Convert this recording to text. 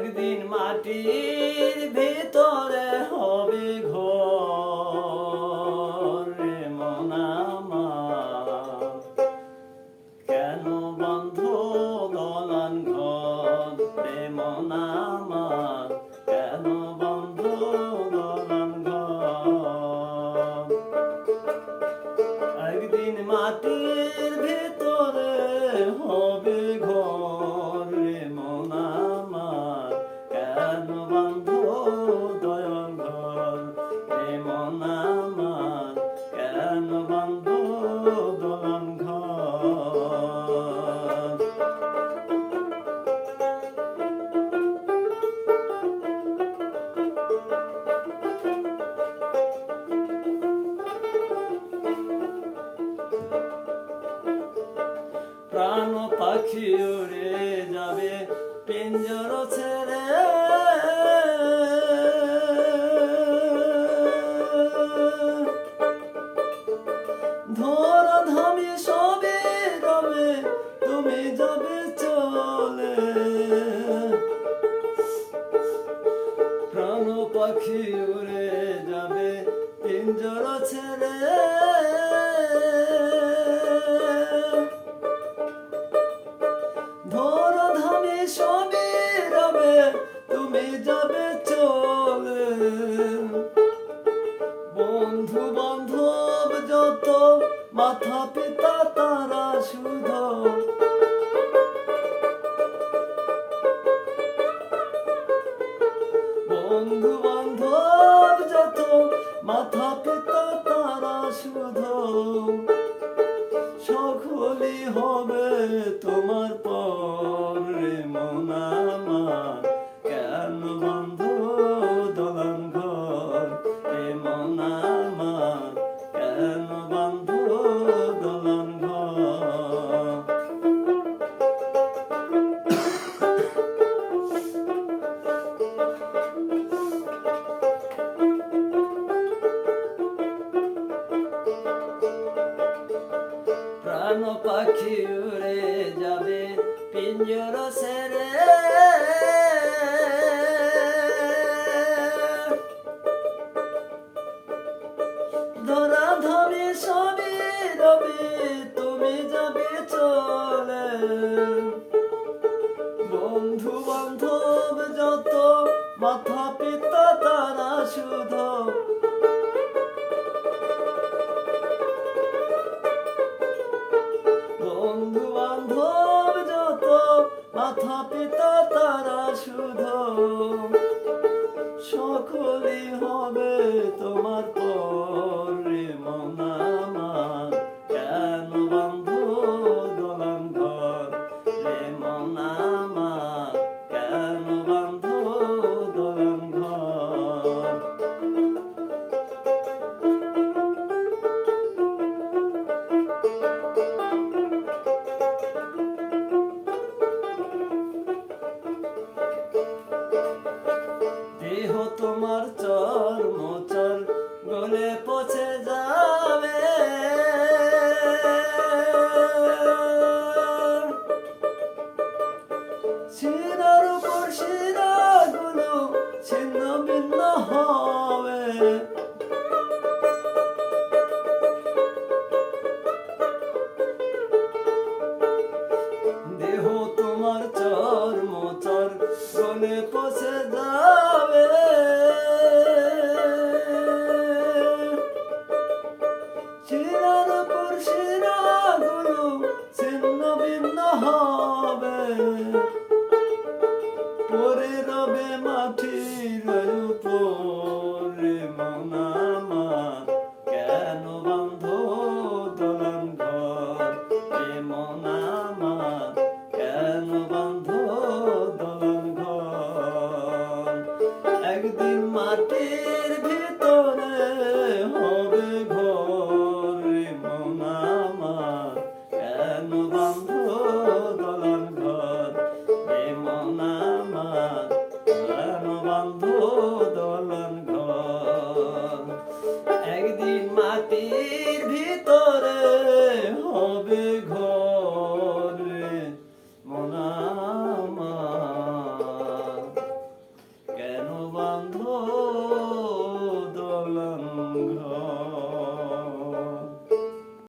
একদিন ঘর রে কেন বন্ধ একদিন মাটির ভিতরে হবে ঘর রে মন কেন বন্ধ দয়াল ঘর? রে মন প্রাণ পাখি উড়ে যাবে পিঞ্জর ছেড়ে। ধর সবে তুমি চলে। পাখি উড়ে যাবে পিঞ্জর ছেড়ে। মাথা পিতা তারা শুধু। বন্ধু বান্ধব যত মাথা পিতা তারা শুধু। সকলি হবে তোমার প্রাণ পাখি উড়ে যাবে, পিঞ্জর সেরে। ধরা ধরে সবে রবে, তুমি যাবে চলে। বন্ধু মাথা পিতা তারা শুধু বন্ধু যত মাথা পিতা তারা শুধ। সকলে হবে তোমার পর মন katil